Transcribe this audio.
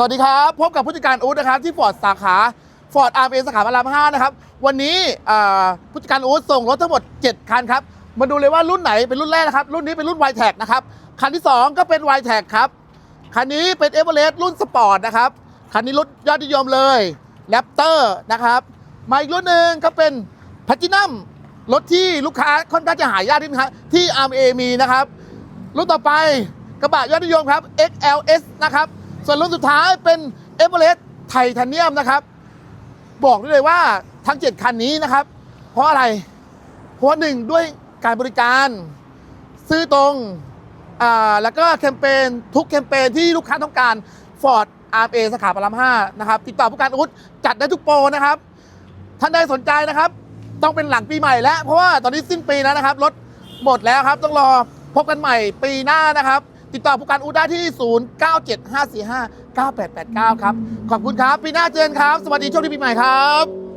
สวัสดีครับ พบกับผู้จัดการอู๊ดนะครับที่ฟอร์ดสาขาฟอร์ดอาร์เอสาขาพระราม5นะครับ วันนี้ผู้จัดการอู๊ดส่งรถทั้งหมด 7 คันครับ มาดูเลยว่ารุ่นไหนเป็นรุ่นแรกนะครับ รุ่นนี้เป็นรุ่น y t e c นะครับ คันที่ 2 ก็เป็น y t e c ครับ คันนี้เป็นเอเวอเรสต์รุ่นสปอร์ตนะครับ คันนี้รถยอดนิยมเลยแรปเตอร์นะครับ มาอีกรุ่นหนึ่งก็เป็นพัจินัมรถที่ลูกค้าค่อนข้างจะหายากนิดนึงครับที่ RMA มีนะครับ รุ่นต่อไปกระบะยอดนิยมครับ XLS นะครับ ส่วนรุ่นสุดท้ายเป็น e v e r e s t ไทเทเนียมนะครับ บอกได้เลยว่าทั้ง 7 คันนี้นะครับ เพราะอะไร เพราะหนึ่งด้วยการบริการซื้อตรงอ่าแล้วก็แคมเปญทุกแคมเปญที่ลูกค้าต้องการ Ford RA สาขาพระราม5นะครับติดต่อผู้การอุดจัดได้ทุกโปรนะครับ ท่านใดสนใจนะครับ ต้องเป็นหลังปีใหม่แล้ว เพราะว่าตอนนี้สิ้นปีแล้วนะครับรถหมดแล้วครับ ต้องรอพบกันใหม่ปีหน้านะครับ ติดต่อผู้การอูได้ที่ 0975459889 ครับ ขอบคุณครับ ปีหน้าเจอกันครับ สวัสดีโชคดีปีใหม่ครับ